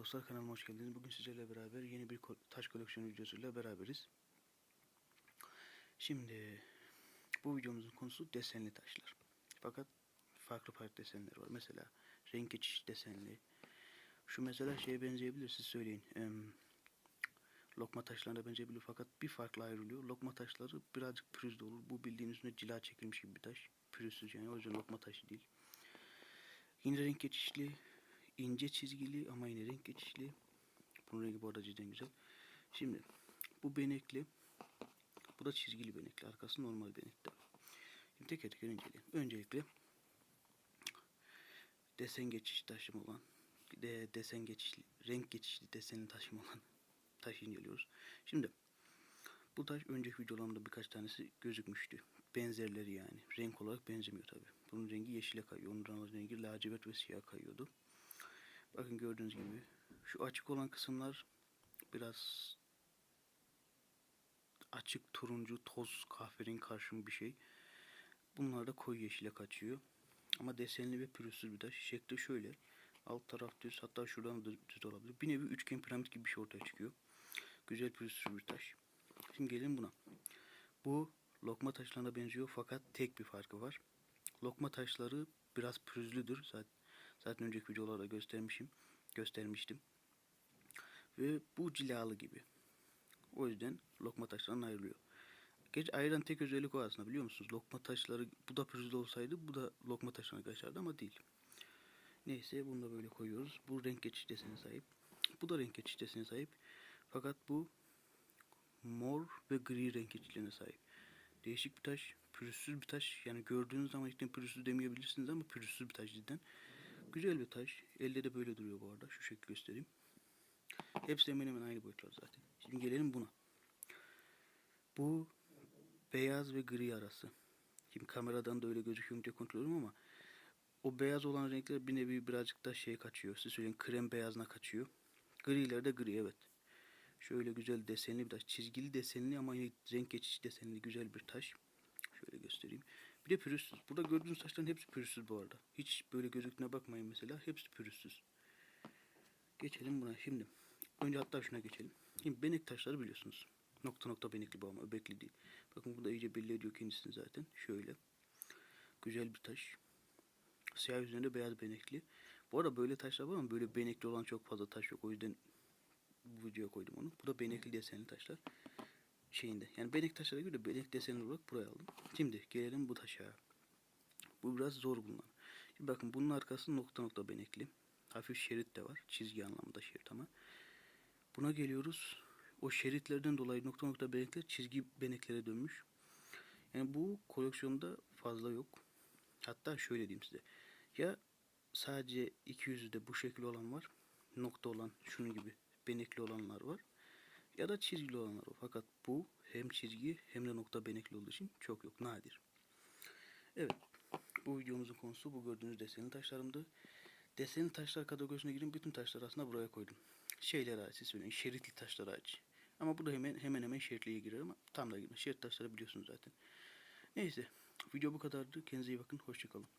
dostlar kanalıma hoş geldiniz. Bugün sizlerle beraber yeni bir taş koleksiyonu videosuyla beraberiz. Şimdi bu videomuzun konusu desenli taşlar. Fakat farklı farklı desenler var. Mesela renk geçiş desenli. Şu mesela şeye benzeyebilir siz söyleyin. Em, lokma taşlarına benzeyebilir fakat bir farklı ayrılıyor. Lokma taşları birazcık pürüzlü olur. Bu bildiğiniz üstüne cila çekilmiş gibi bir taş. Pürüzsüz yani o yüzden lokma taşı değil. Yine renk geçişli, ince çizgili ama yine renk geçişli. Bunun rengi bu arada cidden güzel. Şimdi bu benekli. Bu da çizgili benekli. Arkası normal benekli. Şimdi teker teker inceleyelim. Öncelikle desen geçiş taşım olan de, desen geçişli, renk geçişli desenin taşım olan taşı inceliyoruz. Şimdi bu taş önceki videolarımda birkaç tanesi gözükmüştü. Benzerleri yani. Renk olarak benzemiyor tabi. Bunun rengi yeşile kayıyor. Onun rengi lacivert ve siyah kayıyordu. Bakın gördüğünüz gibi şu açık olan kısımlar biraz açık turuncu toz kahverengi karşım bir şey. Bunlar da koyu yeşile kaçıyor. Ama desenli ve pürüzsüz bir taş. Şekli şöyle. Alt taraf düz hatta şuradan da düz olabilir. Bir nevi üçgen piramit gibi bir şey ortaya çıkıyor. Güzel pürüzsüz bir taş. Şimdi gelelim buna. Bu lokma taşlarına benziyor fakat tek bir farkı var. Lokma taşları biraz pürüzlüdür. Zaten, zaten önceki videolarda göstermişim. Göstermiştim. Ve bu cilalı gibi. O yüzden lokma taşlarından ayrılıyor. Geç ayıran tek özellik o aslında biliyor musunuz? Lokma taşları bu da pürüzlü olsaydı bu da lokma taşlarına kaçardı ama değil. Neyse bunu da böyle koyuyoruz. Bu renk geçiş desene sahip. Bu da renk geçiş desene sahip. Fakat bu mor ve gri renk geçişlerine sahip. Değişik bir taş. Pürüzsüz bir taş. Yani gördüğünüz zaman cidden pürüzsüz demeyebilirsiniz ama pürüzsüz bir taş cidden. Güzel bir taş. Elde de böyle duruyor bu arada. Şu şekilde göstereyim. Hepsi hemen hemen aynı boyutlar zaten. Şimdi gelelim buna. Bu beyaz ve gri arası. Şimdi kameradan da öyle gözüküyor diye kontrol ediyorum ama o beyaz olan renkler bir nevi birazcık da şey kaçıyor. Size söyleyeyim krem beyazına kaçıyor. Griler de gri evet. Şöyle güzel desenli bir taş. Çizgili desenli ama renk geçiş desenli güzel bir taş. Şöyle göstereyim. Bir de pürüzsüz. Burada gördüğünüz taşların hepsi pürüzsüz bu arada. Hiç böyle gözüktüğüne bakmayın mesela. Hepsi pürüzsüz. Geçelim buna şimdi. Önce hatta şuna geçelim. Şimdi benek taşları biliyorsunuz. Nokta nokta benekli bu ama öbekli değil. Bakın burada iyice belli ediyor kendisini zaten. Şöyle. Güzel bir taş. Siyah üzerinde beyaz benekli. Bu arada böyle taşlar var ama böyle benekli olan çok fazla taş yok. O yüzden bu videoya koydum onu. Bu da benekli desenli taşlar. Şeyinde. Yani benek taşlara göre benek desenli olarak buraya aldım. Şimdi gelelim bu taşa. Bu biraz zor bulunan. Şimdi bakın bunun arkası nokta nokta benekli. Hafif şerit de var. Çizgi anlamında şerit ama. Buna geliyoruz. O şeritlerden dolayı nokta nokta benekler çizgi beneklere dönmüş. Yani bu koleksiyonda fazla yok. Hatta şöyle diyeyim size. Ya sadece iki yüzü de bu şekil olan var. Nokta olan şunun gibi benekli olanlar var. Ya da çizgili olanlar var. Fakat bu hem çizgi hem de nokta benekli olduğu için çok yok. Nadir. Evet. Bu videomuzun konusu bu gördüğünüz desenli taşlarımdı. Desenli taşlar kategorisine girin bütün taşlar aslında buraya koydum. Şeyler hariç söyleyin. Şeritli taşlar hariç. Ama bu da hemen hemen hemen şeritliye girer ama tam da girmez. Şerit taşları biliyorsunuz zaten. Neyse. Video bu kadardı. Kendinize iyi bakın. Hoşçakalın.